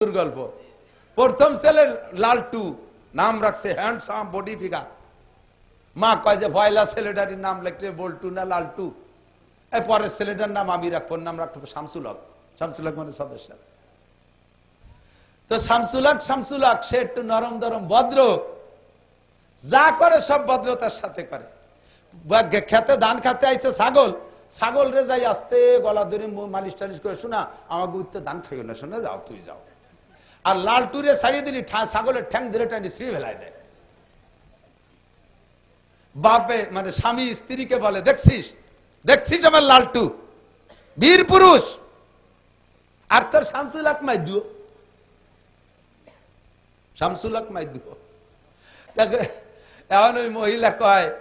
গল্প প্রথম ছেলে লালটু, নাম রাখছে হ্যান্ডসাম বডি ফিগার মা কয় যে, ভয়লা ছেলেটারির নাম লিখলে বল্টু না লালটু? এই পরের ছেলেটার নাম আমি রাখব নাম রাখব শামসুল হক। শামসুল হক মানে সদস্য তো শামসুল হক শামসুল হক, সে একটু নরম দরম, ভদ্র। যা করে সব ভদ্রতার সাথে করে। খেতে, ধান খাতে আইছে ছাগল। ছাগল রে যাই আসতে গলা ধরে মালিশ টালিশ করে, শোনা, আমাকে উঠতে ধান খাইও না, শোনা, যাও, তুই যাও। আর লালটুরে ছাড়িয়ে দিলি, ঠা- ছাগলের ঠ্যাং ধরে টানি শ্রী ভেলায় দেয় বাপে মানে স্বামী স্ত্রীকে বলে, দেখছিস? দেখছিস আমার লালটু বীর পুরুষ? আর তোর শামসুল হক মাইদু শামসুল হক মাইদু এখন ওই মহিলা কয়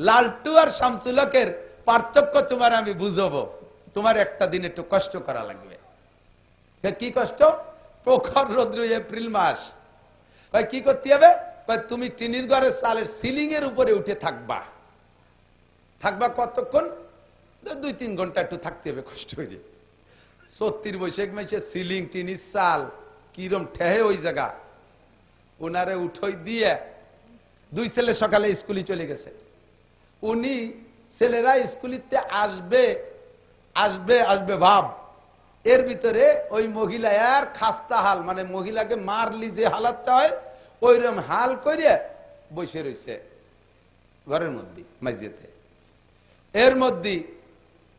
লালটু আর শামসুল হকের পার্থক্য তোমার আমি বুঝব। তোমার একটা দিন একটু কষ্ট করা লাগবে। কি কষ্ট? প্রখর রৌদ্র এপ্রিল মাস। ভাই, কি করতে হবে? তুমি টিনির ঘরের চালের সিলিং এর উপরে উঠে থাকবা। থাকবা কতক্ষণ? দুই, তিন ঘণ্টা একটু থাকতে হবে, কষ্ট করে। সত্তর বৈশাখ মাসে সিলিং টিনির চাল কিরম ঠেহে ওই জায়গা। ওনারে উঠই দিয়ে দুই ছেলে সকালে স্কুলে চলে গেছে। উনি ছেলেরা স্কুলিতে আসবে আসবে আসবে, ভাব। এর ভিতরে ওই মহিলা আর খাস্তা হাল মানে মহিলাকে মারলি যে হালাতটা হয় ওইরকম হাল করিয়া বসে রয়েছে ঘরের মধ্যে মাইজেতে এর মধ্যে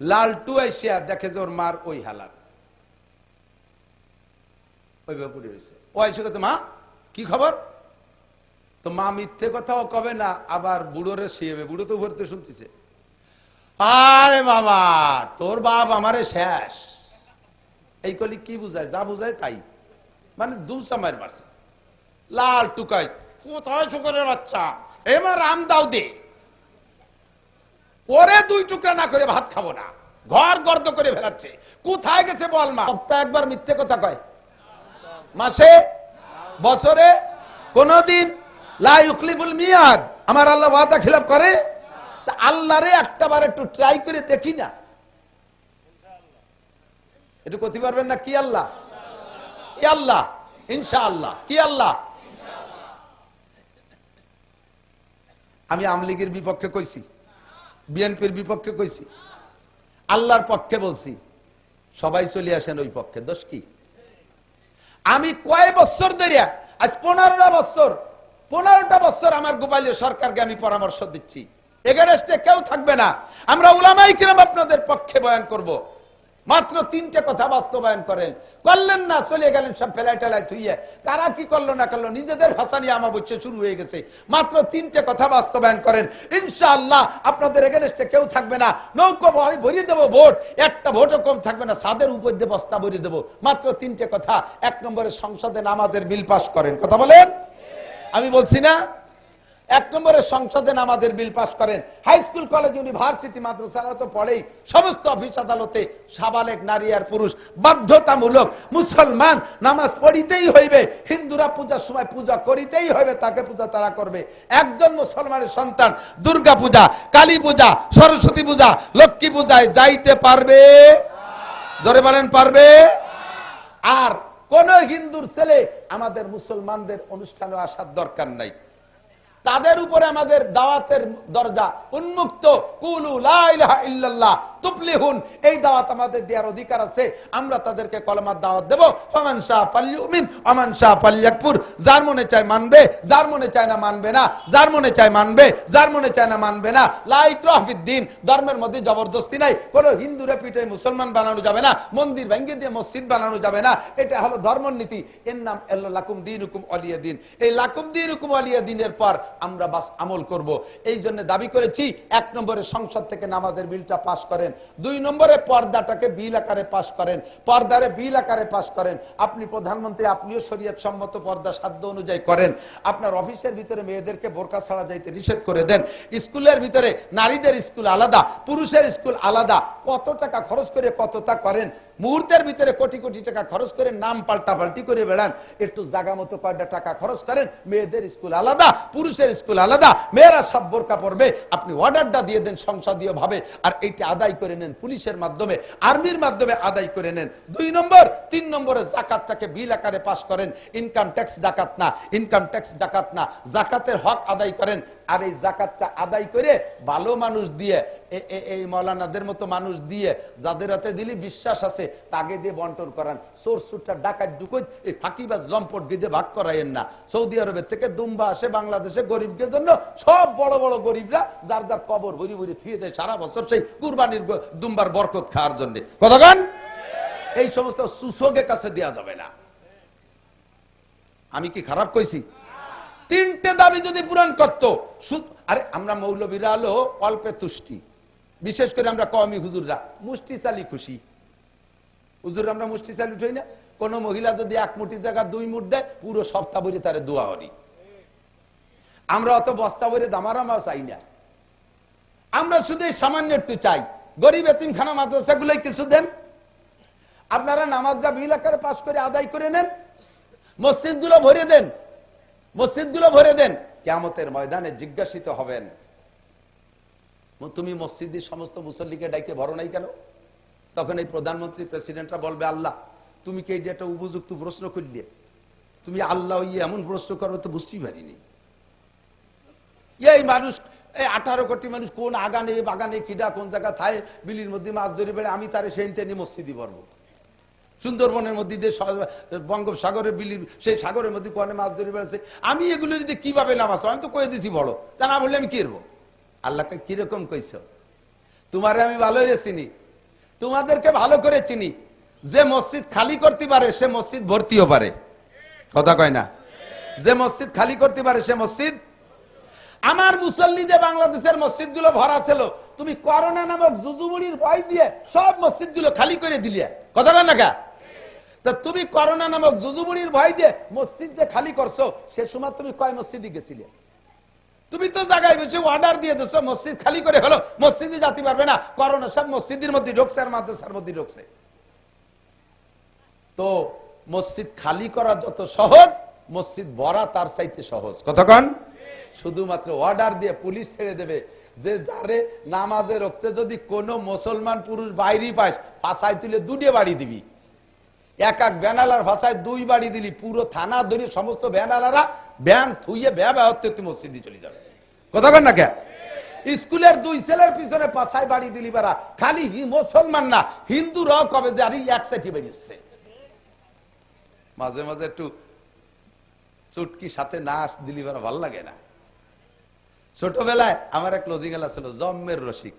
লালটু আইসিয়া দেখে যে ওর মার ওই হালাত। রয়েছে ও গেছে মা, কি খবর? তো মা মিথ্যে কথাও কবে না, আবার বুড়োরে শিয়েবে বুড়ো তো ভরতে শুনতেছে। আরে বাবা, তোর বাপ আমারে শেষ। এই কলি কি বুঝায়? যা বুঝায় তাই। মানে দু সামার মারছে। লাল টুকাই কোথায় শুকরের বাচ্চা? এবার রাম দাও দে। ওরে দুই টুকরা না করে ভাত খাব না। ঘর গর্দ করে ফেলাচ্ছে। কোথায় গেছে বল মা? সপ্তাহে একবার মিথ্যে কথা কয়। মাসে? বছরে? কোনদিন? লা ইউখলিফুল মিয়াদ। আমার আল্লাহ ওয়াদা খিলাফ করে? তা আল্লাহরে একটা বার একটু ট্রাই করে দেখি না। একটু করতে পারবেন না? কি আল্লাহ? আল্লাহ? ইনশাআল্লাহ। কি আল্লাহ? আমি আমলিগের বিপক্ষে কইছি। বিএনপির বিপক্ষে কইছি। আল্লাহর পক্ষে বলছি। সবাই চলে আসেন ওই পক্ষে। দোষ কি? আমি কয় বছর ধরে, আজ পনেরোটা বছর পনেরোটা বছর আমার গোপালীয় সরকারকে আমি পরামর্শ দিচ্ছি। এগারেস্টে কেউ থাকবে না। আমরা উলামাই কিরম আপনাদের পক্ষে বয়ান করব। মাত্র তিনটে কথা বাস্তবায়ন করেন। করলেন না, চলে গেলেন সব ফেলাই টেলাই থুইয়ে। কারা কি করল না করল, নিজেদের ভাষা নিয়ে আমার শুরু হয়ে গেছে। মাত্র তিনটে কথা বাস্তবায়ন করেন। ইনশাআল্লাহ আপনাদের এগেনস্টে কেউ থাকবে না। নৌকো ভরিয়ে দেবো, ভোট। একটা ভোটও কম থাকবে না, সাদের উপর দিয়ে বস্তা ভরিয়ে দেবো। মাত্র তিনটে কথা, এক নম্বরে সংসদে নামাজের বিল পাস করেন। কথা বলেন? আমি বলছি না এক নম্বরে সংসদে নামাজের বিল পাস করেন। হাই স্কুল কলেজ ইউনিভার্সিটি মাদ্রাসারা তো পড়েই সমস্ত অফিস আদালতে সাবালেক নারী আর পুরুষ বাধ্যতামূলক মুসলমান নামাজ পড়িতেই হইবে, হিন্দুরা পূজার সময় পূজা করিতেই হইবে, তাকে পূজা তারা করবে। একজন মুসলমানের সন্তান দুর্গা পূজা, কালী পূজা, সরস্বতী পূজা, লক্ষ্মী পূজায় যাইতে পারবে? জোরে বলেন, পারবে? আর কোন হিন্দুর ছেলে আমাদের মুসলমানদের অনুষ্ঠানে আসার দরকার নাই। তাদের উপরে আমাদের দাওয়াতের দরজা উন্মুক্ত। কুলু ইল্লাল্লাহ তুফলিহুন। এই দাওয়াত আমাদের দেওয়ার অধিকার আছে। আমরা তাদেরকে কলমার দাওয়াত দেব। ফামান শাহ ফালিউমিন আমান শাহ ফালিয়াকপুর যার মনে চায় মানবে, যার মনে চায় না মানবে না। যার মনে চায় মানবে, যার মনে চায় না মানবে না। লা ইকরাহ ফিদ্দিন ধর্মের মধ্যে জবরদস্তি নাই। কোনো হিন্দুরে পিঠে মুসলমান বানানো যাবে না। মন্দির ভেঙে দিয়ে মসজিদ বানানো যাবে না। এটা হলো ধর্মনীতি। এর নাম এল্লো লাকুম দিন হুকুম অলিয়া দিন। এই লাকুম দিন হুকুম অলিয়া দিনের পর আমরা বাস আমল করব। এই জন্য দাবি করেছি, এক নম্বরে সংসদ থেকে নামাজের বিলটা পাস করেন, দুই নম্বরে পর্দাটাকে বিল আকারে পাস করেন, পর্দারে বিল আকারে পাস করেন। আপনি প্রধানমন্ত্রী, আপনিও শরীয়ত সম্মত পর্দা সাধ্য অনুযায়ী করেন। আপনার অফিসের ভিতরে মেয়েদেরকে বোরকা ছাড়া যাইতে নিষেধ করে দেন। স্কুলের ভিতরে নারীদের স্কুল আলাদা, পুরুষের স্কুল আলাদা। কত টাকা খরচ করে কতটা করেন? মুহূর্তের ভিতরে কোটি কোটি টাকা খরচ করে নাম পাল্টা পাল্টি করে বেড়ান। একটু জাগা মতো কয়টা টাকা খরচ করেন, মেয়েদের স্কুল আলাদা, পুরুষের স্কুল আলাদা, মেয়েরা সব বোরকা পড়বে আপনি অর্ডারটা দিয়ে দেন সংসদীয় ভাবে আর এইটা আদায় করে নেন পুলিশের মাধ্যমে, আর্মির মাধ্যমে আদায় করে নেন। দুই নম্বর, তিন নম্বরে জাকাতটাকে বিল আকারে পাস করেন। ইনকাম ট্যাক্স জাকাত না, ইনকাম ট্যাক্স জাকাত না, জাকাতের হক আদায় করেন। আর এই জাকাতটা আদায় করে ভালো মানুষ দিয়ে এই মৌলানাদের মতো মানুষ দিয়ে, যাদের হাতে দিলি বিশ্বাস আছে তাকে দিয়ে বন্টন করান। সোর সুরটা ডাকাত ঢুকই এই ফাঁকিবাজ লম্পট দিয়ে ভাগ করাইয়েন না। সৌদি আরবের থেকে দুম্বা আসে বাংলাদেশে গরিবদের জন্য। সব বড় বড় গরিবরা যার যার কবর ভরি ভরি থুয়ে দেয় সারা বছর সেই কুরবানির দুম্বার বরকত খাওয়ার জন্য। কতক্ষণ এই সমস্ত সুসোগের কাছে দেওয়া যাবে না। আমি কি খারাপ কইছি? তিনটে দাবি যদি পূরণ করতো আরে, আমরা মৌলবীরা হলো অল্পে তুষ্টি। বিশেষ করে আমরা কমি হুজুররা, মুষ্টি চালি খুশি। হুজুর, আমরা মুষ্টি চালি উঠই না। কোন মহিলা যদি এক মুঠি জায়গা, দুই মুঠ দেয়, পুরো সপ্তাহ বলে তারে দোয়া হরি আমরা অত বস্তা বলে দামারামাও চাই না। আমরা শুধু সামান্য একটু চাই। গরিব এতিমখানা মাদ্রাসা গুলোই কিছু দেন। আপনারা নামাজটা বিল আকারে পাশ করে আদায় করে নেন। মসজিদগুলো ভরে দেন। মসজিদগুলো ভরে দেন। কেমতের ময়দানে জিজ্ঞাসিত হবেন, তুমি মসজিদের সমস্ত মুসল্লিকে ডাইকে ভরো নাই কেন? তখন এই প্রধানমন্ত্রী প্রেসিডেন্টরা বলবে, আল্লাহ, তুমি কি যে একটা উপযুক্ত প্রশ্ন করলে তুমি আল্লাহ ইয়ে এমন প্রশ্ন করো তো বুঝতেই পারিনি। এই মানুষ, এই আঠারো কোটি মানুষ কোন আগানে বাগানে কিডা, কোন জায়গা থায়, বিলির মধ্যে মাছ ধরে বেড়ে আমি তারে সেই টেনে মসজিদি পড়ব সুন্দরবনের মধ্যে দিয়ে বঙ্গোপসাগরের বিলির, সেই সাগরের মধ্যে কোনে মাছ ধরে বেড়াচ্ছে, আমি এগুলো যদি কীভাবে নামাজ আমি তো কয়ে দিছি বড় তা না বললে আমি কি করব? আল্লাহকে কীরকম কইছ? তোমারে আমি ভালোই চিনি। তোমাদেরকে ভালো করে চিনি। যে মসজিদ খালি করতে পারে, সে মসজিদ ভর্তিও পারে। কথা কয় না? যে মসজিদ খালি করতে পারে, সে মসজিদ আমার মুসল্লিদের বাংলাদেশের মসজিদগুলো ভরা ছিল, তুমি করোনা নামক জুজুবুড়ির ভয় দিয়ে সব মসজিদগুলো খালি করে দিলে। কথা কয় না কা? তা তুমি করোনা নামক জুজুবুড়ির ভয় দিয়ে মসজিদ যে খালি করছ, সে সময় তুমি কয় মসজিদে গেছিলে? তুমি তো জায়গায় বসে অর্ডার দিয়ে দিছো, মসজিদ খালি করে হলো, মসজিদে যেতে পারবে না। করোনা, সব মসজিদের মধ্যে ঢুকছে আর মাদ্রাসার মধ্যে ঢুকছে। তো মসজিদ খালি করা যত সহজ, মসজিদ ভরা তার চাইতে সহজ। কতক্ষণ শুধুমাত্র অর্ডার দিয়ে পুলিশ ছেড়ে দেবে। যে যারে নামাজে রক্তে যদি কোনো মুসলমান পুরুষ বাইরেই পাস ফাঁসায় তুলে দুটে বাড়ি দিবি। এক এক ব্যানালার ভাষায় দুই বাড়ি দিলি, পুরো থানা ধরে সমস্ত ব্যানালারা ব্যান থুইয়ে ব্যবহার হতে মসজিদে চলে যাবে। কথা কন না কে? স্কুলের দুই ছেলের পিছনে পাশায় বাড়ি দিলি বারা খালি মুসলমান না হিন্দুরাও কবে যে আরে এক সাইডে বেরিয়েছে মাঝে মাঝে একটু চুটকি সাথে না দিলি বারা ভালো লাগে না। ছোটবেলায় আমার এক ক্লোজিং এলা ছিল, জম্মের রসিক।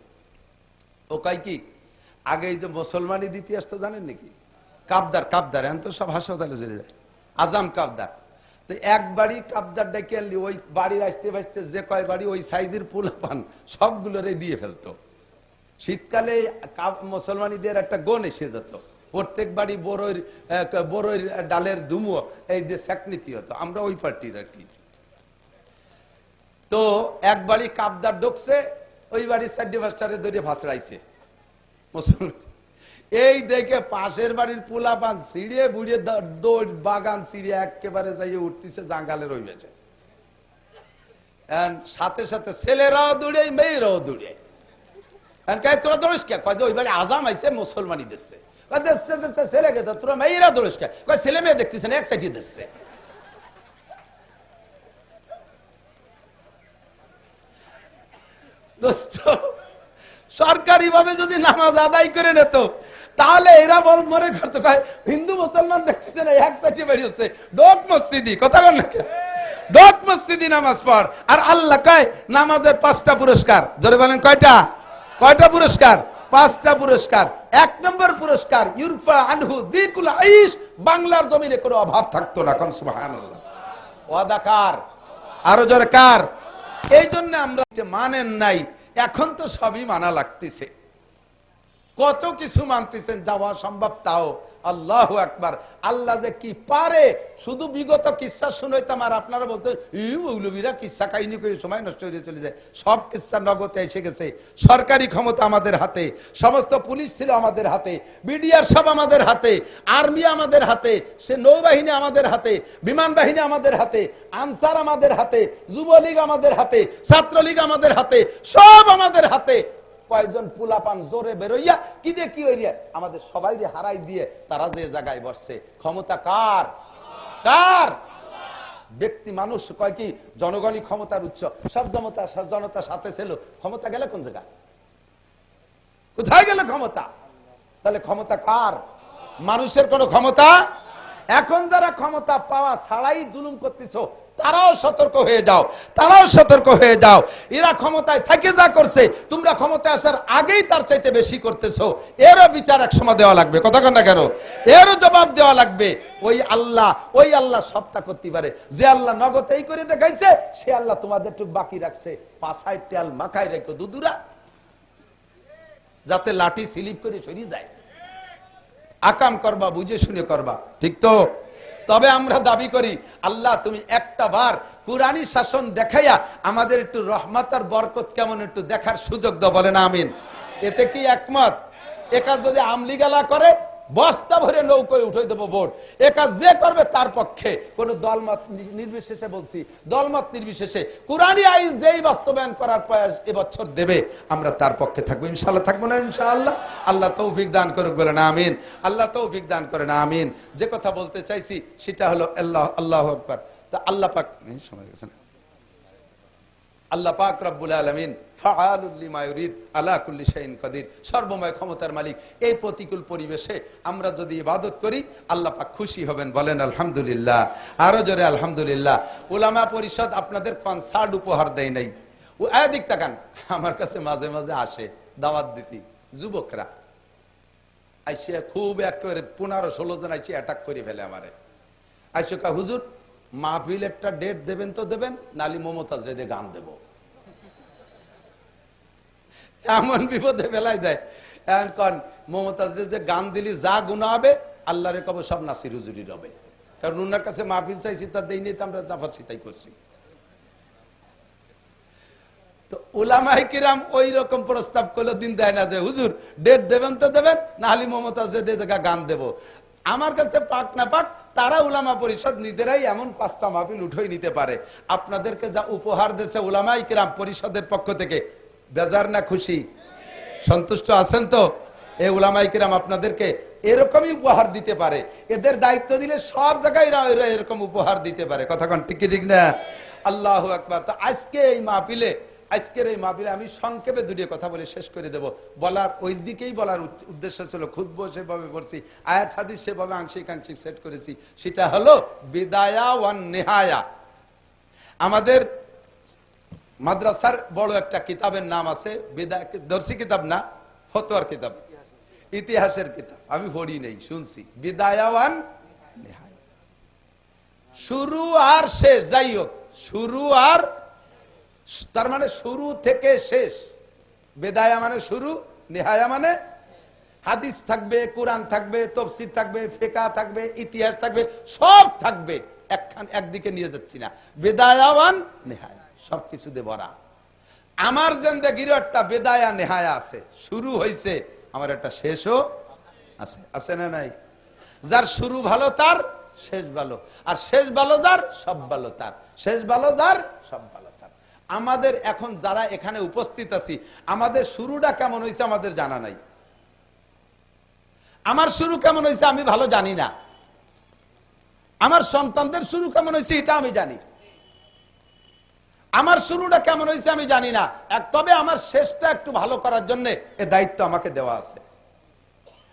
ও কয় কি, আগে এই যে মুসলমানি ইতিহাস তো জানেন নাকি? কাবদার কাবদার, এখন তো সব হাসপাতালে চলে যায়। আজাম কাবদার। তো এক বাড়ি কাবদার ডেকে আনলি, ওই বাড়ির আসতে বাঁচতে যে কয় বাড়ি, ওই সাইজের পুল পান, সবগুলোরে দিয়ে ফেলতো। শীতকালে মুসলমানিদের একটা গন এসে যেত। প্রত্যেক বাড়ি বড়ইর বড়ইর ডালের দুমো এই যে স্যাকনীতি হতো। আমরা ওই পার্টির আর কি। তো এক বাড়ি কাবদার ঢুকছে, ওই বাড়ির সাইডে বাচ্চারে ধরে ভাসড়াইছে। মুসলমান এই দেখে পাশের বাড়ির পোলা পান ছিঁড়ে বুড়িয়ে দৌড়, বাগান ছিঁড়ে একেবারে যাইয়ে উঠতেছে, জাঙ্গালে রয়ে গেছে সাথে সাথে ছেলেরাও দৌড়ে, মেয়েরাও দৌড়ে। সরকারি ভাবে যদি নামাজ আদায় করে নিত তাহলে এরা বল মনে করতো কয়, হিন্দু, মুসলমান দেখতেছে না, এক সাথে বেরিয়েছে। ডোক মসজিদি কথা বল না? ডোক মসজিদি নামাজ পড়। আর আল্লাহ কয়, নামাজের পাঁচটা পুরস্কার। ধরে বলেন, কয়টা? কয়টা পুরস্কার? পাঁচটা পুরস্কার। এক নম্বর পুরস্কার, ইউরফা আনহু, জিকুল আইস বাংলার জমিনে কোনো অভাব থাকতো না কোন সুবহানাল্লাহ। ওয়াদা কার? আরও জোরে কার? এই জন্য আমরা মানেন নাই, এখন তো সবই মানা লাগতেছে। কত কিছু মানতেছেন, যাওয়া সম্ভব তাও। আল্লাহ একবার আল্লাহ যে কি পারে, শুধু বিগত কিসা শুনাইতাম আর আপনারা বলতে মৌলবীরা কিসা কাহিনী করে সময় নষ্ট হয়ে চলে যায়। সব কিসা নগদে এসে গেছে। সরকারি ক্ষমতা আমাদের হাতে, সমস্ত পুলিশ ছিল আমাদের হাতে বিডিআর সব আমাদের হাতে, আর্মি আমাদের হাতে, সে নৌবাহিনী আমাদের হাতে, বিমান বাহিনী আমাদের হাতে, আনসার আমাদের হাতে, যুবলীগ আমাদের হাতে, ছাত্রলীগ আমাদের হাতে, সব আমাদের হাতে। কয়েকজন পুলাপান জোরে বেরোইয়া, কি দিয়ে কি হইয়া? আমাদের সবাই হারাই দিয়ে তারা যে জায়গায় বসছে। ক্ষমতা কার? কার? ব্যক্তি মানুষ, কয় কি? জনগণই ক্ষমতার উচ্চ সব জনতা জনতার সাথে ছিল। ক্ষমতা গেলে কোন জায়গায় কোথায় গেল ক্ষমতা? তাহলে ক্ষমতা কার? মানুষের কোনো ক্ষমতা? এখন যারা ক্ষমতা পাওয়া ছাড়াই জুলুম করতেছ তারাও সতর্ক হয়ে যাও, তারাও সতর্ক হয়ে যাও। এরা ক্ষমতায় থেকে যা করছে, তোমরা ক্ষমতায় আসার আগেই তার চাইতে বেশি করতেছো। এরও বিচার এক সময় দেওয়া লাগবে, কথা না কেন? এরও জবাব দেওয়া লাগবে, ওই আল্লাহ ওই আল্লাহ সবটা করতে পারে। যে আল্লাহ নগদ এই করে দেখাইছে, সে আল্লাহ তোমাদের একটু বাকি রাখছে। পাছায় তেল মাখায় রেখো দুদুরা যাতে লাঠি স্লিপ করে সরিয়ে যায়। আকাম করবা, বুঝে শুনে করবা, ঠিক তো? তবে আমরা দাবি করি, আল্লাহ তুমি একটা বার কোরআনই শাসন দেখাইয়া আমাদের একটু রহমত আর বরকত কেমন একটু দেখার সুযোগ দাও, বলেন আমিন। এতে কি একমত? একা যদি আমলিগালা করে বস্তা ভরে নৌকোয় উঠে দেবো ভোট। এ কাজ যে করবে তার পক্ষে। কোন দলমত নির্বিশেষে বলছি, দলমত নির্বিশেষে। কোরআনী আইন যেই বাস্তবায়ন করার প্রয়াস এবছর দেবে, আমরা তার পক্ষে থাকব। ইনশাল্লাহ থাকব না, ইনশাআল্লাহ? আল্লাহ তৌফিক দান করুক বলে না আমিন। আল্লাহ তৌফিক দান করে না আমিন। যে কথা বলতে চাইছি, সেটা হলো আল্লাহ আল্লাহ আকবার। তা আল্লাহ পাক সময় গেছে না। আল্লাহ পাক রব্বুল আলমিন আলা কুল্লি শাইন কাদির, সর্বময় ক্ষমতার মালিক। এই প্রতিকূল পরিবেশে আমরা যদি ইবাদত করি, আল্লাহ পাক খুশি হবেন। বলেন, আলহামদুলিল্লাহ। আরও জোরে, আলহামদুলিল্লাহ। উলামা পরিষদ আপনাদের কনসার্ট উপহার দেয় নাই। ও এদিক তাকান। আমার কাছে মাঝে মাঝে আসে দাওয়াত দিতি। যুবকরা আইসে খুব একেবারে পনেরো ষোলো জন আইসে অ্যাটাক করে ফেলে আমারে। আইসে কা, হুজুর মাহফিল একটা ডেট দেবেন তো দেবেন, নালি মমতাজ রেদে গান দেব। এমন বিপদে ফেলাই দেয়। এখন কন মমতাজ যে গান দিলি, যা গুণা হবে, আল্লাহরে কবে সব নাসির হুজুরি রবে কারণ উনার কাছে মাহফিল চাইছি তার দেই তো আমরা জাফর সিতাই করছি। আমার কাছে পাক না পাক, তারা উলামা পরিষদ নিজেরাই এমন পাঁচটা নিতে পারে। আপনাদেরকে যা উপহার দিয়েছে উলামাই কিরাম পরিষদের পক্ষ থেকে বেজার না খুশি? সন্তুষ্ট আছেন তো? এই উলামাই কিরাম আপনাদেরকে এরকমই উপহার দিতে পারে। এদের দায়িত্ব দিলে সব জায়গায় এরা এরা এরকম উপহার দিতে পারে। কথা কন, ঠিক ঠিক না? আল্লাহ একবার তো আজকে এই মাহফিলে আজকের এই মাহফিলে আমি সংক্ষেপে দুটিয়ে কথা বলে শেষ করে দেব। বলার ওই দিকেই বলার উদ্দেশ্য ছিল খুদ্ সেভাবে পড়ছি, আয়াত হাদিস সেভাবে আংশিক আংশিক সেট করেছি। সেটা হলো বিদায়া ওয়ান নেহায়া। আমাদের মাদ্রাসার বড় একটা কিতাবের নাম আছে বিদায় দর্শী কিতাব না, ফতোয়ার কিতাব। ইতিহাসের কিতাব। আমি পড়ি নেই, শুনছি। বিদায়াওয়ান শুরু আর শেষ, যাই হোক, শুরু আর তার মানে শুরু থেকে শেষ। বেদায়া মানে শুরু, নেহায়া মানে হাদিস থাকবে, কোরআন থাকবে, তফসির থাকবে ফেকা থাকবে, ইতিহাস থাকবে, সব থাকবে। একখান একদিকে নিয়ে যাচ্ছি না। বেদায়াওয়ান নেহায়া। সব কিছুতে ভরা আমার জেন্দেগির একটা বেদায়া নেহায়া আছে। শুরু হয়েছে আমার একটা শেষও আছে। আছে না নাই? যার শুরু ভালো, তার শেষ ভালো। আর শেষ ভালো যার, সব ভালো তার। শেষ ভালো যার, সব ভালো তার। আমাদের এখন যারা এখানে উপস্থিত আছি, আমাদের শুরুটা কেমন হয়েছে আমাদের জানা নাই। আমার শুরু কেমন হয়েছে আমি ভালো জানি না। আমার সন্তানদের শুরু কেমন হয়েছে এটা আমি জানি। আমার শুরুটা কেমন হয়েছে আমি জানি না। এক তবে আমার শেষটা একটু ভালো করার জন্য এ দায়িত্ব আমাকে দেওয়া আছে।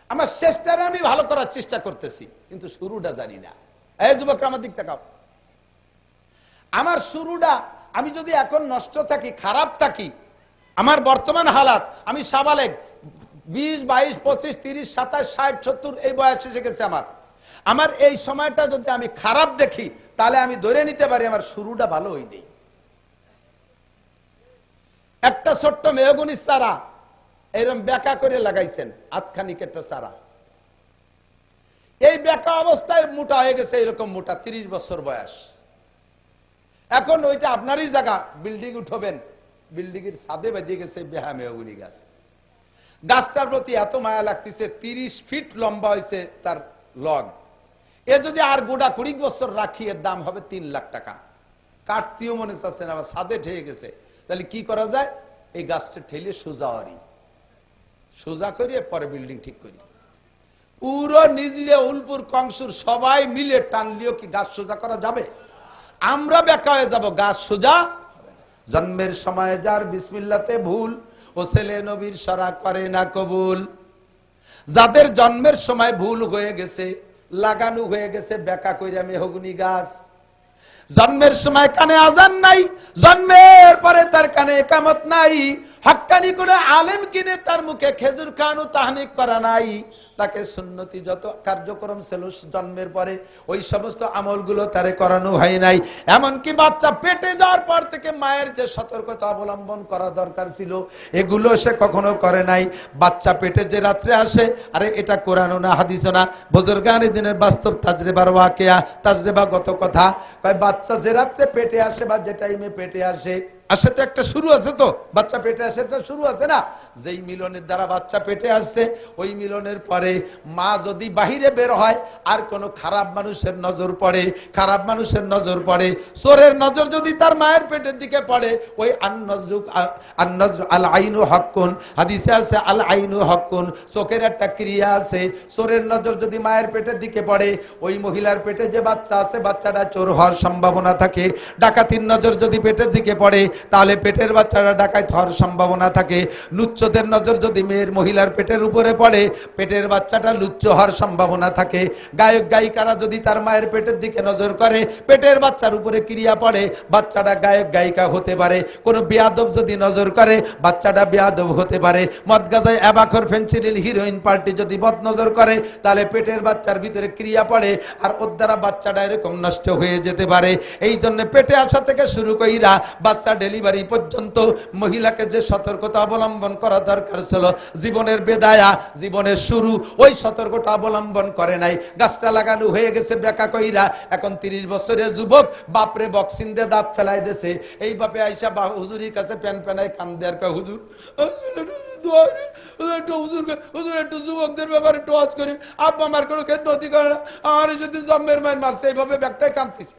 আমার শেষটারে আমি ভালো করার চেষ্টা করতেছি, কিন্তু শুরুটা জানি না। এই যুবক, আমার দিক তাকাও। আমার শুরুটা, আমি যদি এখন নষ্ট থাকি, খারাপ থাকি, আমার বর্তমান হালাত, আমি সাবালেক, বিশ, বাইশ, পঁচিশ, তিরিশ, সাতাশ, ষাট, সত্তর, এই বয়স গেছে আমার। আমার এই সময়টা যদি আমি খারাপ দেখি, তাহলে আমি ধরে নিতে পারি আমার শুরুটা ভালো হয়নি। একটা ছোট্ট মেহগুনি সারা, এরম বেকা করে লাগাইছেন আতখানিক একটা সারা। এই বেকা অবস্থায় মোটা হয়ে গেছে এরকম মোটা, তিরিশ বছর বয়স। এখন ওইটা আপনারই জায়গা, বিল্ডিং উঠবেন বিল্ডিং এর ছাদে বাঁধিয়ে গেছে বেহামেগুলি গাছ। গাছটার প্রতি এত মায়া লাগতেছে, তিরিশ ফিট লম্বা হয়েছে তার লগ। এ যদি আর গোটা কুড়ি বছর রাখি, এর দাম হবে তিন লাখ টাকা। কাটতেও মনে চাচ্ছে না, আবার ছাদে ঠেয়ে গেছে। তাহলে কি করা যায়? এই গাছটা ঠেলে সোজা হরি সোজা করিয়ে পরে বিল্ডিং ঠিক করি। পুরো নিজলে উলপুর কংসুর সবাই মিলে টানলিও কি গাছ সোজা করা যাবে? আমরা বেকা হয়ে যাব, গাছ সোজা জন্মের সময় যার বিসমিল্লাতে ভুল, ও ছেলে নবীর সরা করে না কবুল। যাদের জন্মের সময় ভুল হয়ে গেছে, লাগানো হয়ে গেছে, বেকা আমি মেহগুনি গাছ। জন্মের সময় কানে আজান নাই জন্মের পরে তার কানে একামত নাই। হাক্কানি করে আলেম কিনে তার মুখে খেজুর খানু তাহনিক করা নাই। তাকে সুন্নতি যত কার্যক্রম ছিল জন্মের পরে ওই সমস্ত আমলগুলো তারে করানো হয় নাই। এমনকি বাচ্চা পেটে যাওয়ার পর থেকে মায়ের যে সতর্কতা অবলম্বন করা দরকার ছিল, এগুলো সে কখনো করে নাই। বাচ্চা পেটে যে রাত্রে আসে, আরে এটা কোরআন না হাদিস না। বুজুর্গানি দিনের বাস্তব তাজরেবার ওয়াকিয়া, তাজরেবা গত কথা। বাচ্চা যে রাত্রে পেটে আসে বা যে টাইমে পেটে আসে আসে তো একটা শুরু আছে তো, বাচ্চা পেটে আসে একটা শুরু আছে না? যেই মিলনের দ্বারা বাচ্চা পেটে আসছে, ওই মিলনের পরে মা যদি বাহিরে বের হয়, আর কোনো খারাপ মানুষের নজর পড়ে, খারাপ মানুষের নজর পড়ে, চোরের নজর যদি তার মায়ের পেটের দিকে পড়ে, ওই আন্নজরুক, আন্নজর আল আইনু হকুন হাদিসে আছে আল আইনু হকুন চোখের একটা ক্রিয়া আছে, চোরের নজর যদি মায়ের পেটের দিকে পড়ে, ওই মহিলার পেটে যে বাচ্চা আছে, বাচ্চাটা চোর হওয়ার সম্ভাবনা থাকে। ডাকাতির নজর যদি পেটের দিকে পড়ে তাহলে পেটের বাচ্চাটা ডাকাত হওয়ার সম্ভাবনা থাকে। লুচ্চদের নজর যদি মেয়ের মহিলার পেটের উপরে পড়ে, পেটের বাচ্চাটা লুচ্চ হওয়ার সম্ভাবনা থাকে। গায়ক, গায়িকারা যদি তার মায়ের পেটের দিকে নজর করে, পেটের বাচ্চার উপরে ক্রিয়া পড়ে, বাচ্চাটা গায়ক, গায়িকা হতে পারে। কোনো বেয়াদব যদি নজর করে, বাচ্চাটা বেয়াদব হতে পারে। মদ গাজায় অ্যাবাখর ফেন্সিডিল হিরোইন পার্টি যদি বদ নজর করে, তাহলে পেটের বাচ্চার ভিতরে ক্রিয়া পড়ে আর ওর দ্বারা বাচ্চাটা এরকম নষ্ট হয়ে যেতে পারে। এই জন্য পেটে আসা থেকে শুরু কইরা বাচ্চা ডেলিভারি পর্যন্ত মহিলাকে যে সতর্কতা অবলম্বন করা দরকার ছিল, জীবনের বেদায়া, জীবনের শুরু, ওই সতর্কতা অবলম্বন করে নাই। গাছটা লাগানো হয়ে গেছে বেকা কইরা। এখন তিরিশ বছরের যুবক, বাপরে বক্সিন দিয়ে দাঁত ফেলাই দেছে এই বাপে আইসা বা হুজুরির কাছে প্যান প্যানায় কান দেয়ার কয়, হুজুর আব্বা আমার কোনো ক্ষেত্রে নতি করে না। আমার যদি জন্মের মায়ের মারছে, এইভাবে ব্যাগটাই কাঁদতেছি।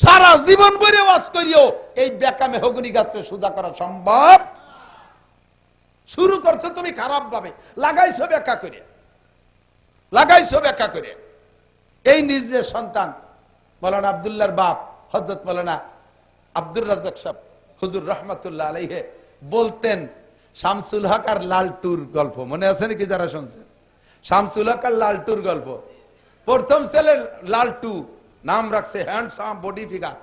সারা জীবন ভরে ওয়াজ করিও, এই বেকা মেহগুনি গাছটা সোজা করা সম্ভব। শুরু করছ তুমি খারাপ ভাবে লাগাইছো ব্যাখ্যা করে। লাগাইছো ব্যাখ্যা করে। এই নিজের সন্তান, মৌলানা আবদুল্লাহর বাপ হজরত মৌলানা আব্দুর রাজাক সাহ হুজুর রহমতুল্লাহ আলাইহে, বলতেন, শামসুল হক আর লালটুর গল্প। মনে আছে নাকি যারা শুনছেন? শামসুল হক আর লালটুর গল্প। প্রথম ছেলে লালটু নাম রাখছে হ্যান্ডসাম বডি ফিগার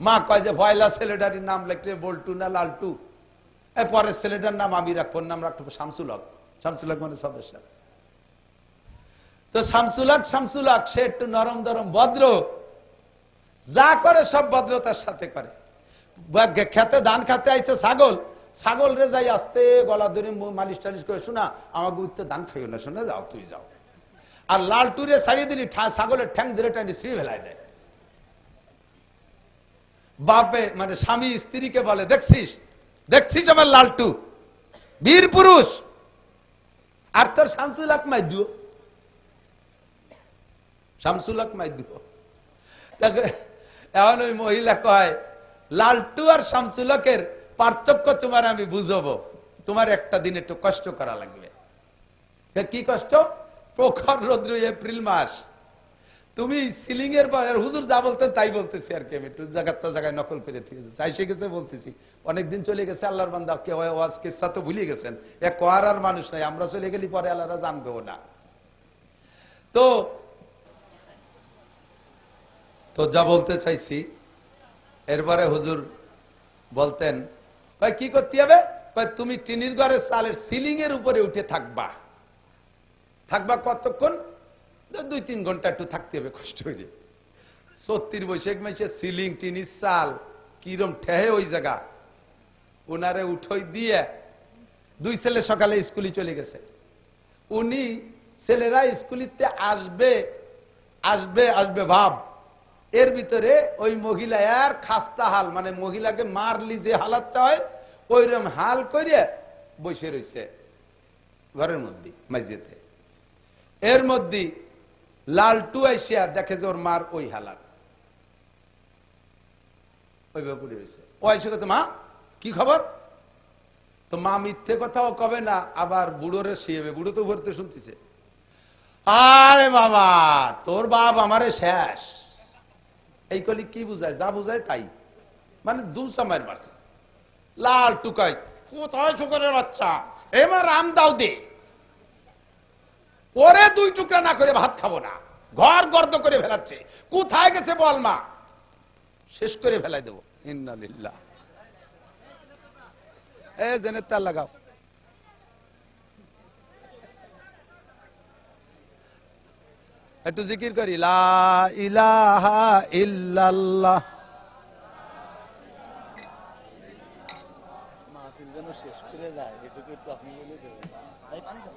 মা কয় যে, ভয়লা ছেলেটারির নাম লিখলে বল্টু না লালটু? পরের ছেলেটার নাম আমি রাখব নাম রাখব শামসুল হক শামসুল হক মানে সদস্য। তো শামসুল হক শামসুল হক সে একটু নরম দরম, ভদ্র। যা করে সব ভদ্রতার সাথে করে। খেতে, ধান খাতে আইছে ছাগল। ছাগল রে যাই আসতে গলা ধরে মালিশ টালিশ করে, শোনা, আমাকে উঠতে ধান খাইও না, শোনা, যাও, তুই যাও। আর লাল টুরে ছাড়িয়ে দিলি ছাগলের ঠ্যাং ধরে টানি শ্রী ভেলায় দেয়। বাপে মানে স্বামী স্ত্রীকে বলে, দেখছিস? দেখছিস আমার লালটু? বীর পুরুষ? আর তোর শামসুল হক মাইদুও। শামসুল হক মাইদুও। তাকে এখন ওই মহিলা কয়, লালটু আর শামসুল হকের পার্থক্য তোমার আমি বুঝব। তোমার একটা দিন একটু কষ্ট করা লাগবে। কি কষ্ট? প্রখর রৌদ্র এপ্রিল মাস। তুমি সিলিং এর পর হুজুর যা বলতেন তাই বলতেছি আর কি আমি। একটু জায়গাটা জায়গায় নকল করে ঠিক আছে। চাইসে গেছে বলতেছি। অনেকদিন চলে গেছে, আল্লাহর বান্দা কে ওয়াজ কিসা তো ভুলে গেছেন। এ কোয়ার আর মানুষ নাই, আমরা চলে গেলি পরে আল্লাহরা জানবেও না। তো তো যা বলতে চাইছি, এরপরে হুজুর বলতেন কয় কি করতে হবে? তুমি টিনির ঘরের চালের সিলিং এর উপরে উঠে থাকবা। থাকবা কতক্ষণ? দুই, তিন ঘণ্টা একটু থাকতে হবে, কষ্ট করে সত্তর বৈশাখ মাসে সিলিং টিনির চাল কিরম ঠেহে ওই জায়গা। ওনারে উঠই দিয়ে দুই ছেলে সকালে স্কুলে চলে গেছে। উনি ছেলেরা স্কুলিতে আসবে আসবে আসবে ভাব। এর ভিতরে ওই মহিলা আর খাস্তা হাল মানে মহিলাকে মারলি যে হালাতটা হয় ওইরকম হাল করে বসে রয়েছে ঘরের মধ্যে, মাইজেতে। এর মধ্যে লালটু আইসিয়া দেখে যে ওর মার ওই হালাত। ও গেছে মা, কি খবর? তো মা মিথ্যে কথাও কবে না, আবার বুড়োরে শিয়েবে বুড়ো তো ভরতে শুনতেছে। আরে বাবা, তোর বাপ আমারে শেষ। এই কলি কি বুঝায়? যা বুঝায় তাই। মানে দু সময়ের মারছে লাল টুকাই কোথায় শুকরের বাচ্চা? এবার রাম দাও দে ওরে দুই টুকরা না করে ভাত খাব না। ঘর গর্দ করে ফেলাচ্ছে। কোথায় গেছে বল মা? শেষ করে ফেলাই দেবো। এ লাগাও। একটু জিকির করি। লা ইলাহা ইল্লাল্লাহ মাহফিল যেন শেষ করে যায় এটুকু একটু আপনি বলে দেবেন তাই পানি খাব।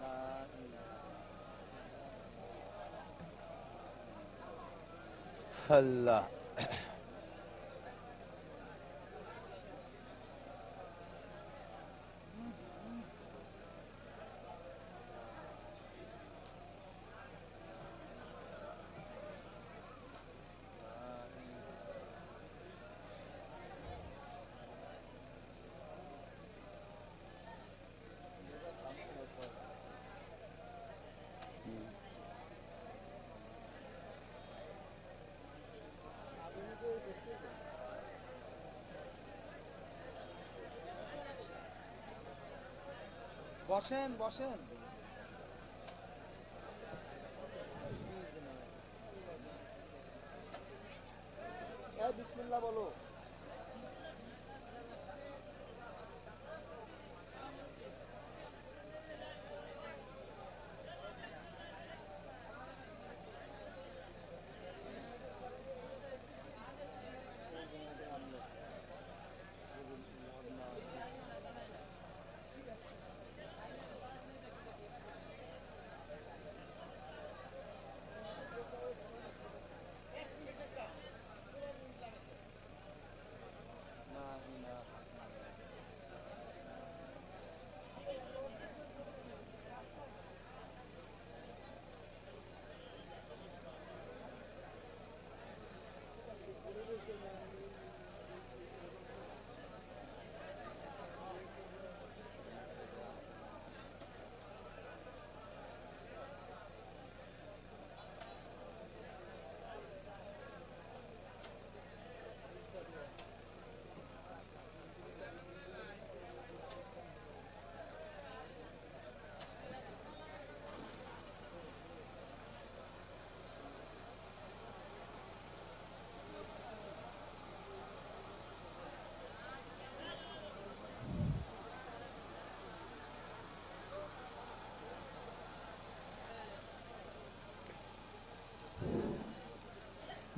না, না। আল্লাহ বসেন বসেন।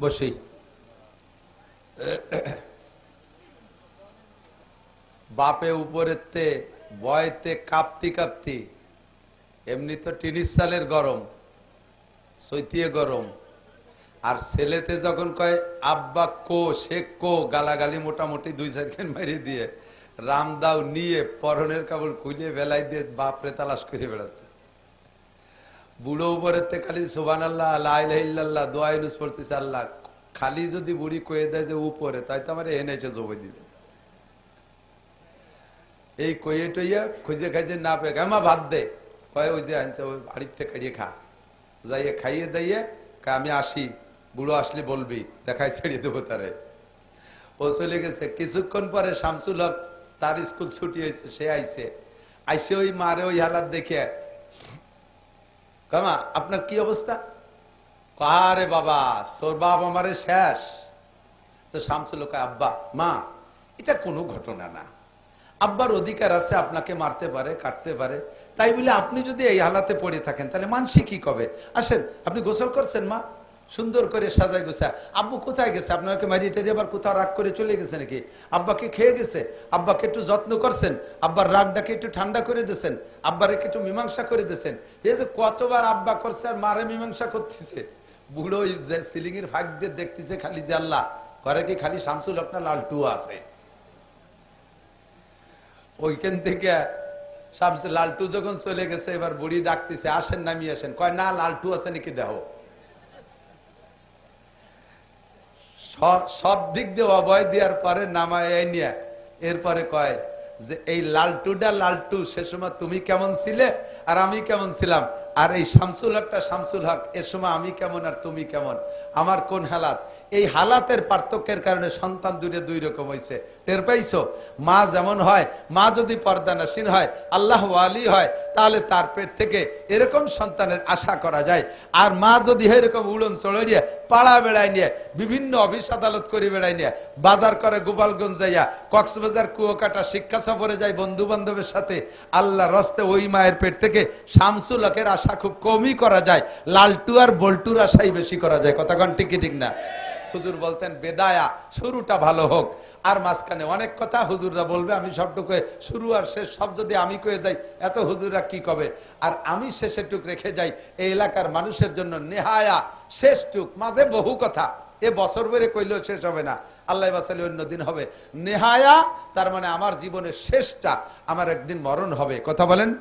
বসি বাপে উপরেতে, বয়তে কাঁপতি কাঁপতি। এমনি তো টিনিস সালের গরম সৈতিয়ে গরম। আর ছেলেতে যখন কয়, আব্বা কো, সে কো? গালাগালি মোটামুটি দুই চারখান মারিয়ে দিয়ে। রামদাও নিয়ে পরনের কাপড় খুলে বেলায় দিয়ে বাপরে তালাশ করে বেড়াচ্ছে। বুড়ো উপরেতে খালি সুবান আল্লাহ আল্লাহ দোয়া ইউনুস পড়তেছে আল্লাহ। খালি যদি বুড়ি কয়ে দেয় যে উপরে, তাই তো আমার এনে এসে জবে দিবে এই কয়ে টইয়া খুঁজে খাইজে না পেয়ে গামা ভাত দে। কয়ে, ওই যে আনতে ওই থেকে খাইয়ে খা। যাইয়ে খাইয়ে দাইয়ে আমি আসি। বুড়ো আসলে বলবি। দেখাই ছেড়ে দেবো তারে। ও চলে গেছে। কিছুক্ষণ পরে শামসুল হক তার স্কুল ছুটি হয়েছে, সে আইছে। আইসে ওই মারে ওই হালাত দেখে কামা আপনার কি অবস্থা? আরে বাবা, তোর বাপ আমারে শেষ। তো শামসুল আব্বা, মা, এটা কোনো ঘটনা না। আব্বার অধিকার আছে, আপনাকে মারতে পারে, কাটতে পারে। তাই বলে আপনি যদি এই হালাতে পড়ে থাকেন, তাহলে মানসি কি কবে? আসেন, আপনি গোসল করছেন, মা? সুন্দর করে সাজায় গোছা। আব্বু কোথায় গেছে? আপনাকে মারিয়ে টারিয়ে আবার কোথাও রাগ করে চলে গেছে নাকি? আব্বাকে খেয়ে গেছে? আব্বাকে একটু যত্ন করছেন? আব্বার রাগটাকে একটু ঠান্ডা করে দিয়েছেন? আব্বারে একটু মীমাংসা করে দিয়েছেন? এই যে কতবার আব্বা করছে আর মারে মীমাংসা করতেছে। বুড়ো ওই সিলিং এর ফাঁক দিয়ে দেখতেছে খালি যে আল্লাহ। ঘরে কি খালি শামসুল আপনার লালটু আছে? ওইখান থেকে শামসুল লালটু যখন চলে গেছে, এবার বুড়ি ডাকতেছে, আসেন নামিয়ে আসেন। কয়, না, লালটু আছে নাকি দেহ? সব- দিক দিয়ে অভয় দেওয়ার পরে নামায় নিয়ে। এরপরে কয় যে, এই লালটুটা লালটু, সে সময় তুমি কেমন ছিলে? আর আমি কেমন ছিলাম? আর এই শামসুল হকটা শামসুল হক, এ সময় আমি কেমন আর তুমি কেমন? আমার কোন হালাত? এই হালাতের পার্থক্যের কারণে সন্তান দূরে দুই রকম হয়েছে টের পাইছো? মা যেমন হয়, মা যদি পর্দা নাসীন হয়, আল্লাহ আলী হয়, তাহলে তার পেট থেকে এরকম সন্তানের আশা করা যায়। আর মা যদি এরকম উড়ন চড়ে নিয়ে, পাড়া বেড়ায় নিয়ে, বিভিন্ন অফিস আদালত করে বেড়ায় নিয়ে, বাজার করে গোপালগঞ্জ যাইয়া, কক্সবাজার কুয়োকাটা শিক্ষা সফরে যায় বন্ধু বান্ধবের সাথে আল্লাহ রস্তে ওই মায়ের পেট থেকে শামসুল হকের আশা খুব কমই করা যায়। লালটু আর বল্টুর আশাই বেশি করা যায়। কথা কন ঠিক ঠিক না? হুজুর বলতেন, বেদায়া, শুরুটা ভালো হোক। আর মাঝখানে অনেক কথা হুজুররা বলবে, আমি সবটুকু শুরু আর শেষ সব যদি আমি কয়ে যাই, এত হুজুররা কি কবে? আর আমি শেষের টুক রেখে যাই এই এলাকার মানুষের জন্য নেহায়া শেষ টুক মাঝে বহু কথা। এ বছর বেড়ে কইলেও শেষ হবে না। আল্লাহ বাসালে অন্য দিন হবে। নেহায়া, তার মানে আমার জীবনের শেষটা আমার একদিন মরণ হবে। কথা বলেন?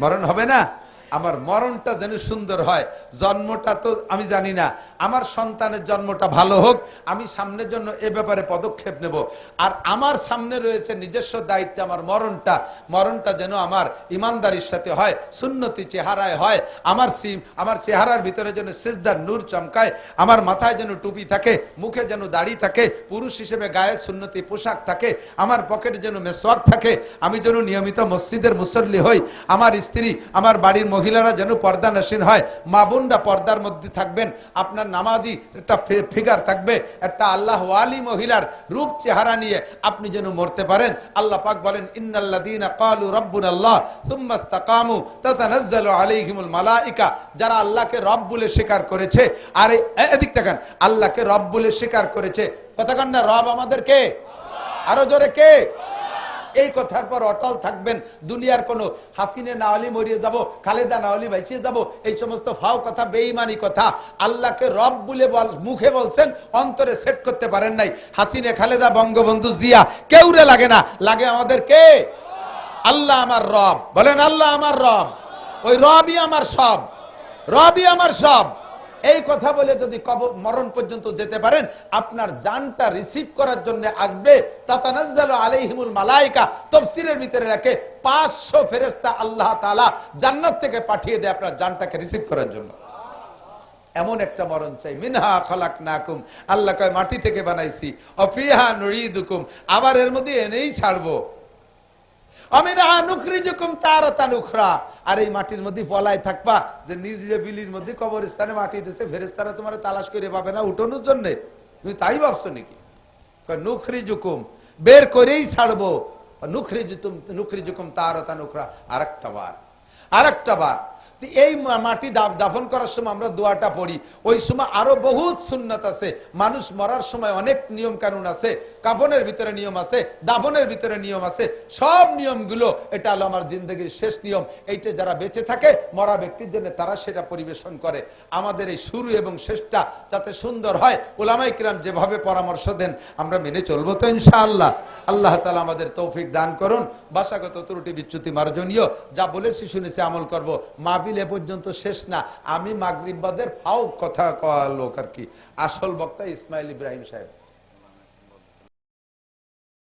মরণ হবে না? আমার মরণটা যেন সুন্দর হয়। জন্মটা তো আমি জানি না। আমার সন্তানের জন্মটা ভালো হোক, আমি সামনের জন্য এ ব্যাপারে পদক্ষেপ নেব। আর আমার সামনে রয়েছে নিজস্ব দায়িত্বে আমার মরণটা। মরণটা যেন আমার ইমানদারির সাথে হয়, সুন্নতি চেহারায় হয়। আমার সিম, আমার চেহারার ভিতরে যেন সেজদার নূর চমকায়। আমার মাথায় যেন টুপি থাকে, মুখে যেন দাড়ি থাকে। পুরুষ হিসেবে গায়ে সুন্নতি পোশাক থাকে। আমার পকেটে যেন মেসওয়াক থাকে। আমি যেন নিয়মিত মসজিদের মুসল্লি হই। আমার স্ত্রী, আমার বাড়ির মহিলারা যেন পর্দা নসীন হয়, মা বোনরা পর্দার মধ্যে থাকবেন, আপনার নামাজি একটা ফিগার থাকবে, একটা আল্লাহ আলী মহিলার রূপ চেহারা নিয়ে আপনি যেন মরতে পারেন। আল্লাহ পাক বলেন, ইন্নাল্লাযীনা ক্বালু রাব্বুনা আল্লাহ থুম্মা ইসতাকামু তাতানাজ্জালু আলাইহিমুল মালাইকা। যারা আল্লাহকে রব বলে স্বীকার করেছে, আর এদিক তাকান, আল্লাহকে রব বলে স্বীকার করেছে কতক্ষণ না রব আমাদেরকে? আরও জোরে কে? এই কথার পর অটল থাকবেন। দুনিয়ার কোন হাসিনে নাওয়ালি মরিয়ে যাব, খালেদা নাওয়ালি বাইচিয়ে যাব, এই সমস্ত ফাও কথা বেইমানি কথা আল্লাহকে রব বলে বল, মুখে বলছেন, অন্তরে সেট করতে পারেন নাই। হাসিনে খালেদা, বঙ্গবন্ধু জিয়া, কেউরে লাগে না, লাগে আমাদের কে? আল্লাহ আমার রব। বলেন, আল্লাহ আমার রব। ওই রবই আমার সব। রবই আমার সব। এই কথা বলে যদি কবর মরণ পর্যন্ত যেতে পারেন, আপনার জানটা রিসিভ করার জন্য আসবে। তাতানাজ্জালু আলাইহিমুল মালাইকা তাফসীরের ভিতরে রাখে 500 ফেরেশতা আল্লাহ তাআলা জান্নাত থেকে পাঠিয়ে দেয় আপনার জানটাকে রিসিভ করার জন্য। এমন একটা মরণ চাই। মিনহা খালাকনাকুম। আল্লাহ কয়, মাটি থেকে বানাইছি। অফিহা নুরিদুকুম। আবার এর মধ্যে এনেই ছাড়বো। আর কবরস্থানে মাটি দিছে ফেরেস্তারা তোমার করে পাবে না উঠানোর জন্যে। তাই নাকি? নুখরি বের করেই ছাড়বো। নুখরিজুতুম তার তারাতান আর আরেকটা বার আরেকটা বার। তো এই মাটি দাফন করার সময় আমরা দোয়াটা পড়ি। ওই সময় আরও বহুত সুন্নাত আছে। মানুষ মরার সময় অনেক নিয়ম কানুন আছে। কাফনের ভিতরে নিয়ম আছে, দাফনের ভিতরে নিয়ম আছে। সব নিয়মগুলো, এটা হলো আমার জিন্দগির শেষ নিয়ম। এইটা যারা বেঁচে থাকে, মরা ব্যক্তির জন্য তারা সেটা পরিবেশন করে। আমাদের এই শুরু এবং শেষটা যাতে সুন্দর হয় ওলামাই কিরাম যেভাবে পরামর্শ দেন, আমরা মেনে চলবো তো ইনশাআল্লাহ। আল্লাহ তালা আমাদের তৌফিক দান করুন। ভাষাগত ত্রুটি বিচ্যুতি মার্জনীয়। যা বলেছি, শুনেছি, আমল করব। মাহবিল এ পর্যন্ত শেষ না। আমি মাগরিবাদের ফাও কথা কওয়া লোক আর কি। আসল বক্তা ইসমাইল ইব্রাহিম সাহেব।